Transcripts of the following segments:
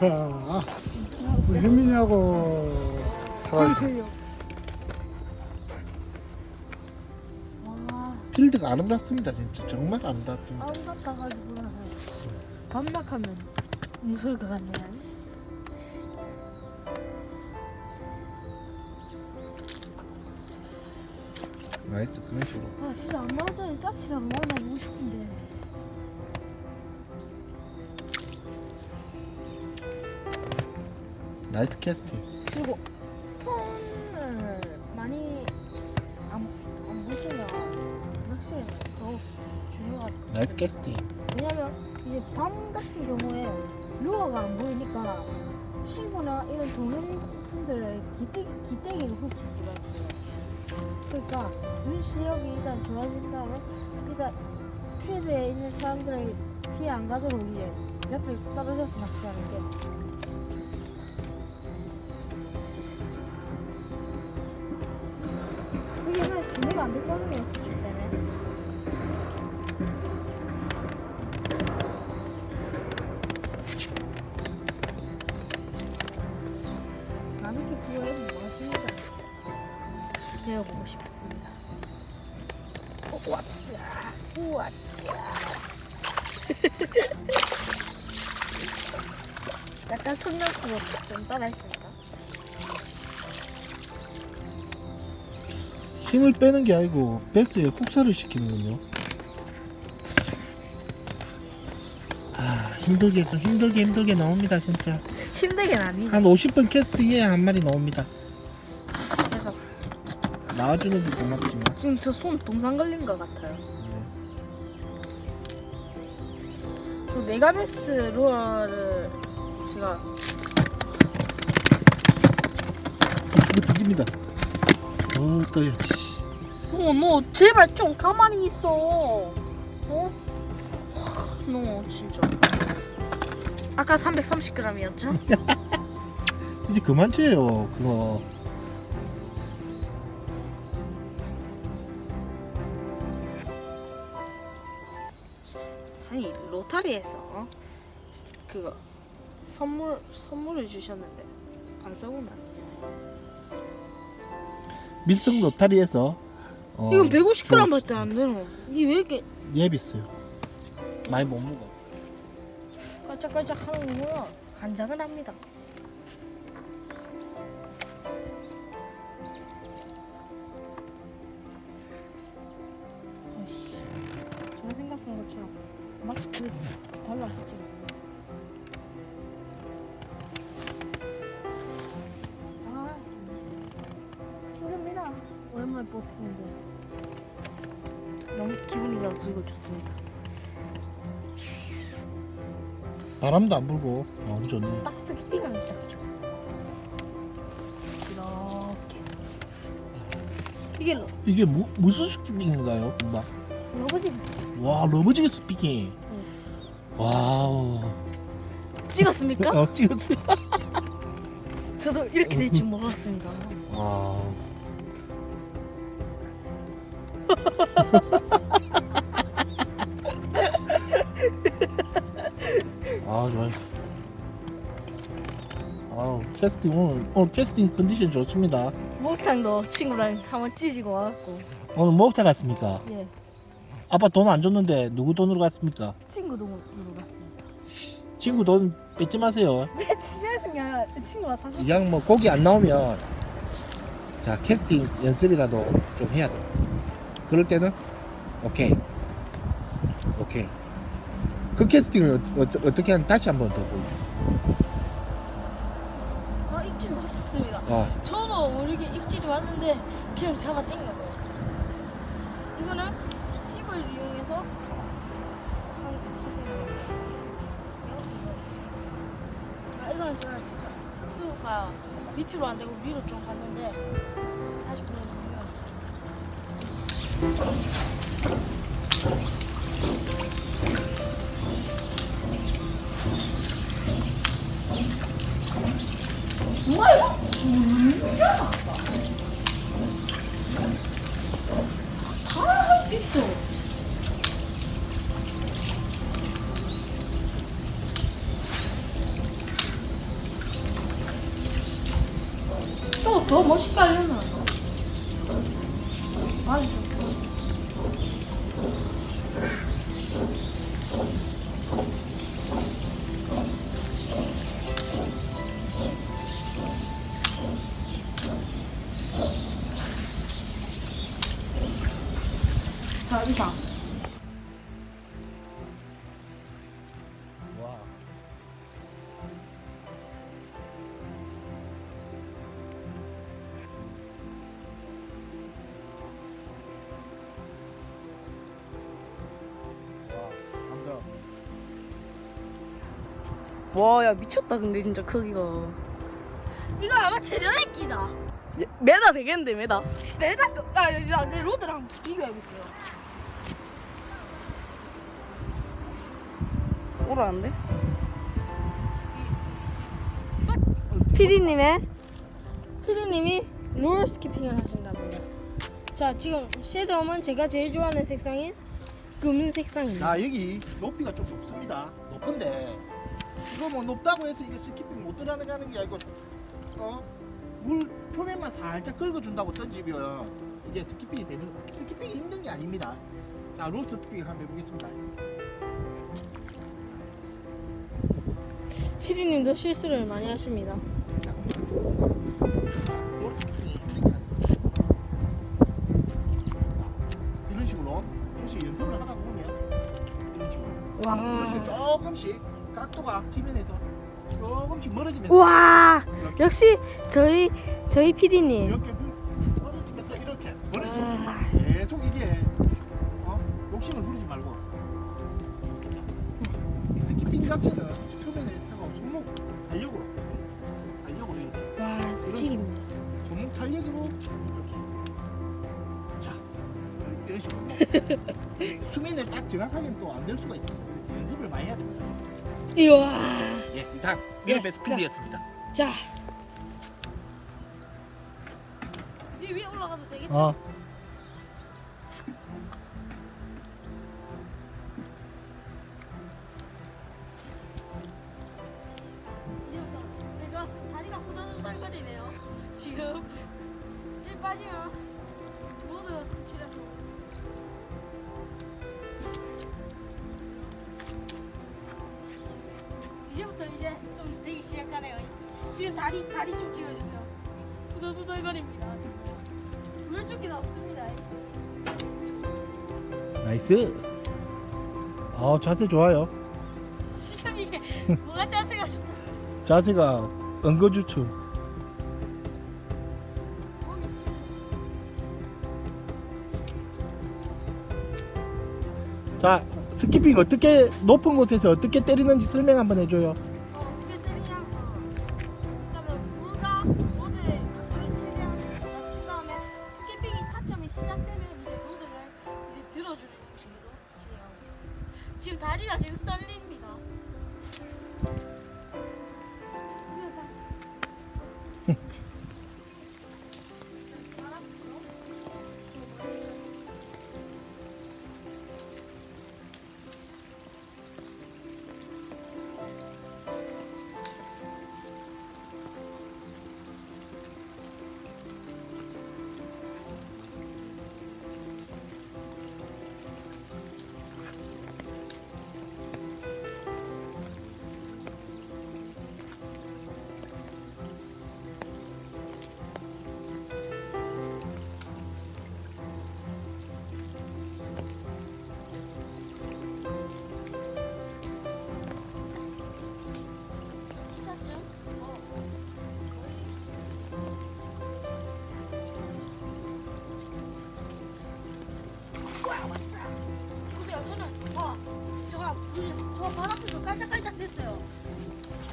자, 우리 혜민이하고 찍으세요. 와 필드가 아름답습니다 진짜 정말 아름답습니다 아름답다 가지고 반박하면 무서울 것 같네. 나이스 그런 식으로 아 진짜 엄마 전에 짜치랑 만나보고 싶은데. 나이스 캐스팅 그리고 폰을 많이 안, 안 보시면 확실히 더 중요하다. 나이스 캐스팅 왜냐면 이제 밤 같은 경우에 루어가 안 보이니까 친구나 이런 동행분들의 기대, 기대기를 훔칠 수가 있어요. 그러니까 눈 시력이 일단 좋아진 다음에 일단 필드에 있는 사람들에게 피해 안 가도록 이제 옆에 떨어져서 낚시하는 게 이게 그냥 진행이 안 됐거든요, 수출 때문에. 나는 게 그거에 멋진다. 배워보고 싶습니다. 어, 왔자, 우왔자. 약간 순간으로 좀 따라했습니다. 힘을 빼는 게 아니고 베스에 혹사를 시키는군요. 아 힘들게 또 힘들게 힘들게 나옵니다 진짜. 힘들긴 아니지. 한 50번 캐스팅해야 한 마리 나옵니다. 그래서 나와주는 게 고맙지만. 지금 저 손 동상 걸린 것 같아요. 그 메가베스 루어를 제가 이거 뒤집니다. 어 떠요 어, 너 제발 좀 가만히 있어. 어? 하, 너 진짜. 아까 330g이었죠? 이제 그만 쳐요 그거 아니 로타리에서 어? 그거 선물 선물을 주셨는데 안 써보면 안 되잖아요. 밀성 로타리에서 어, 이건 150g 좋아- 밖에 안 되노. 이게 왜 이렇게 예비어요 많이 못 먹어 깔짝깔짝 하는 거야? 간장을 합니다. 아이씨, 제가 생각한 것처럼 막그 달라붙지 아, 힘듭니다. 오랜만에 버티는데 이 나쁘고 좋습니다. 바람도 안 불고 너무 좋네 빡세게 삐강 있어가지고. 이렇게. 이게 러- 이게 무, 무슨 스피킹인가요? 금방 러브집에서 와 러브지게 스피킹. 와우. 찍었습니까? 어 찍었어요. 저도 이렇게 될 줄 몰랐습니다. 와우 캐스팅 오늘 오늘 캐스팅 컨디션 좋습니다. 목욕탕도 친구랑 한번 찢고 와갖고. 오늘 목욕탕 갔습니까? 예. 아빠 돈 안 줬는데 누구 돈으로 갔습니까? 친구 동으로 갔습니다. 친구 돈 뺏지 마세요. 왜 집에서 그냥 친구가 사서. 이왕 뭐 고기 안 나오면 자 캐스팅 연습이라도 좀 해야 돼. 그럴 때는? 오케이. 오케이. 그 캐스팅을 어, 어, 떻게 하는 다시 한번 더 보여줘 아 입질 왔었습니다 어, 저도 모르게 입질이 왔는데 그냥 잡아 당겨 버렸어요 이거는 팁을 이용해서 한- 하시는 거예요 아 이거는 제가 자- 착수가 밑으로 안 되고 위로 좀 갔는데 다시 보여드리면 멋있게 하려면 좋고 자 와. 와, 야 미쳤다 근데 진짜 크기가. 이거 아마 제대로의 끼다 예, 메다 되겠는데 메다. 내다 아, 내 로드랑 비교해볼게요 오라는데? PD님의 피디님이 롤 스키핑을 하신답니다. 자, 지금 섀도우는 제가 제일 좋아하는 색상인 금은 색상입니다. 자, 여기 높이가 좀 높습니다. 높은데 이거 뭐 높다고 해서 이게 스키핑 못 들어가는 게 아니고 어? 물 표면만 살짝 긁어준다고 던지면 이게 스키핑이 되는 스키핑이 힘든 게 아닙니다. 자, 롤 스키핑 한번 해보겠습니다. 피디님도 실수를 많이 하십니다. 롤 스키핑이 힘든 게 아니고 자, 이런 식으로 식으로 연습을 하다 보면 이런 식으로 식으로 조금씩 각도가 지면에서 조금씩 멀어지면서 와, 이렇게 역시 저희 저희 피디님. 이렇게 멀어지면서 이렇게 멀어지면 계속 이게 어? 욕심을 부리지 말고. 이 스키핑 자체는 표면에 하고 손목 탄력으로 탄력으로 이렇게 와, 튀깁니다. 손목 이렇게. 자 이런 식으로. 수면에 딱 정확하게 또안 될 수가 그래서 연습을 많이 해야 됩니다 이야, 예 이상 미르베 스피드였습니다 자. 이 위에 올라가도 되겠죠? 어. 이제부터 내가 다리가 후덜후덜거리네요. 지금 일 빠지면 이제부터 이제 좀 되기 시작하네요. 지금 다리 다리 좀 찍어주세요. 후덜후덜거립니다. 물줄기가 없습니다. 나이스 어 자세 좋아요 지금 이게 뭐가 짜세가 좋다. 자세가 엉거주춤 자 스키핑 어떻게 높은 곳에서 어떻게 때리는지 설명 한번 해줘요 다리가 계속 떨립니다. 저발 앞에서 깔짝깔짝 됐어요.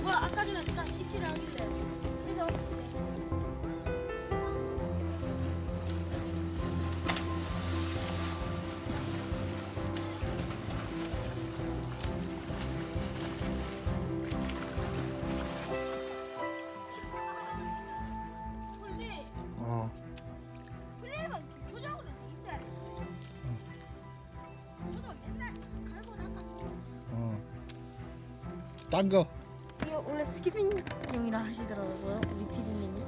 와, 아까 전에 딱 입질을 하길래 딴 거. 이거 원래 스키핑용이라 하시더라고요 우리 피디님이.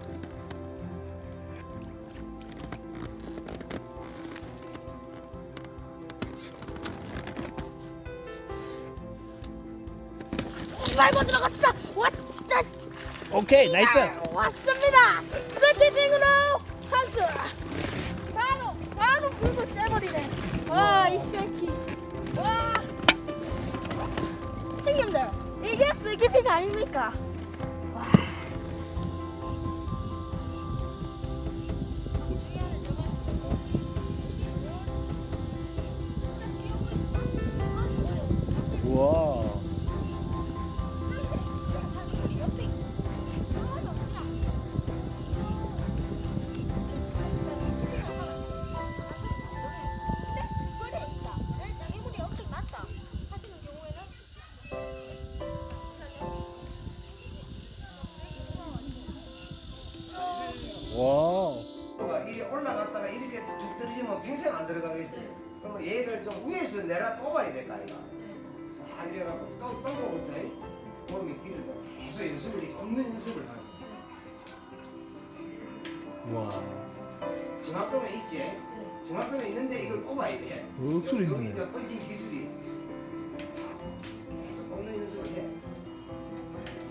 말고 들어갔어. 왔다. 오케이 나이스. 왔습니다. 스키핑으로 한수. 바로 바로 물고 쬐버리네. 와이 새끼. 와. 생겼네요. 이게 스키핑 아닙니까? 들어가겠지. 그러면 얘를 좀 위에서 내려 뽑아야 될까 이가. 싹 이래갖고 또 떠보부터 몸이 길어도 계속 연습을 없는 연습을 하는 거야. 우와 중학교면 있지. 중학교면 있는데 이걸 뽑아야 돼. 여기 힘드네 이제 던진 기술이 계속 뽑는 연습을 해.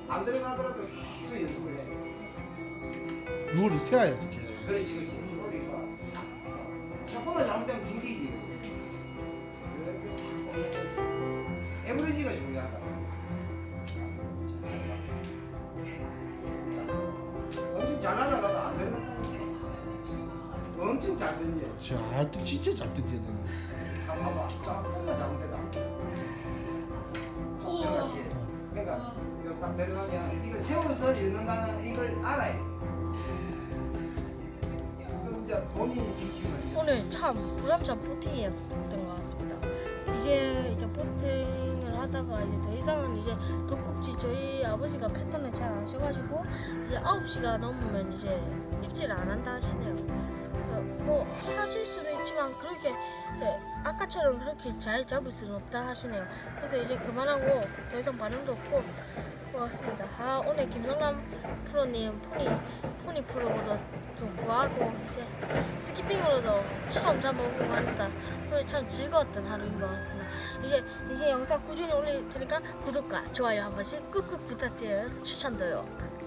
안 들어가더라도 계속 연습을 해. 누를 세워야지 그렇지 그렇지 되면 튕기지. 에브리지가 중요하다. 엄청 잘 날아가다 안 되는 엄청 잘 던져 잘 뜯- 진짜 잘 되네 자, 봐봐. 조금만 잘못되다. 들어갔지 그러니까 이거 딱 들어가면 이거 세워서 읽는다는 이걸 알아야 돼. 그럼 이제 본인이 오늘 참 부람찬 포팅이었던 것 같습니다. 이제 이제 포팅을 하다가 이제 더 이상은 이제 독국지 저희 아버지가 패턴을 잘안 하셔가지고 이제 9시가 넘으면 이제 입질 안 한다 하시네요. 어, 뭐 하실 수도 있지만 그렇게 예, 아까처럼 그렇게 잘 잡을 수는 없다 하시네요. 그래서 이제 그만하고 더 이상 반응도 없고 것 같습니다. 아 오늘 김성남 프로님 포니 포니 프로보다 좀 구하고 이제 스키핑으로도 처음 잡아보고 하니까 오늘 참 즐거웠던 하루인 것 같습니다. 이제 이제 영상 꾸준히 올릴 테니까 구독과 좋아요 한 번씩 꾹꾹 부탁드려요. 추천도요.